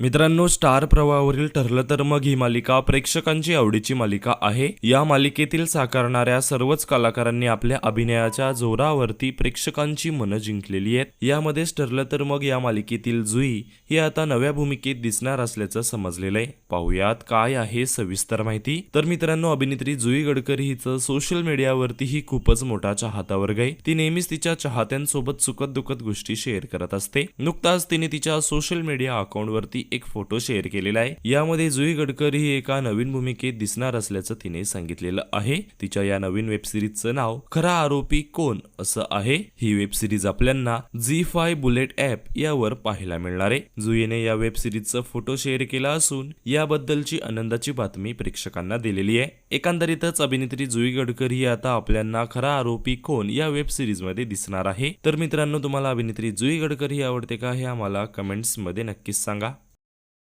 मित्रांनो स्टार प्रवाहावरील ठरलं तर मग ही मालिका प्रेक्षकांची आवडीची मालिका आहे. या मालिकेतील साकारणाऱ्या सर्वच कलाकारांनी आपल्या अभिनयाच्या जोरावरती प्रेक्षकांची मनं जिंकलेली आहेत. यामध्येच ठरलं तर मग या मालिकेतील जुई ही आता नव्या भूमिकेत दिसणार असल्याचं समजलेलं आहे. पाहुयात काय आहे सविस्तर माहिती. तर मित्रांनो अभिनेत्री जुई गडकरी हिचं सोशल मीडियावरती ही खूपच मोठा चाहता वर्ग आहे. ती नेहमीच तिच्या चाहत्यांसोबत सुखद दुखद गोष्टी शेअर करत असते. नुकताच तिने तिच्या सोशल मीडिया अकाउंटवरती एक फोटो शेअर केलेला आहे. यामध्ये जुई गडकरी ही एका नवीन भूमिकेत दिसणार असल्याचं तिने सांगितलेलं आहे. तिच्या या नवीन वेब सिरीजचं नाव खरा आरोपी कोण असं आहे. ही वेब सिरीज आपल्याला झी फाय बुलेट ऍप यावर पाहायला मिळणार आहे. जुईने या वेब सिरीजचा फोटो शेअर केला असून याबद्दलची आनंदाची बातमी प्रेक्षकांना दिलेली आहे. एकंदरीतच अभिनेत्री जुई गडकरी ही आता आपल्याला खरा आरोपी कोण या वेब सिरीजमध्ये दिसणार आहे. तर मित्रांनो तुम्हाला अभिनेत्री जुई गडकरी आवडते का हे आम्हाला कमेंट्समध्ये नक्कीच सांगा.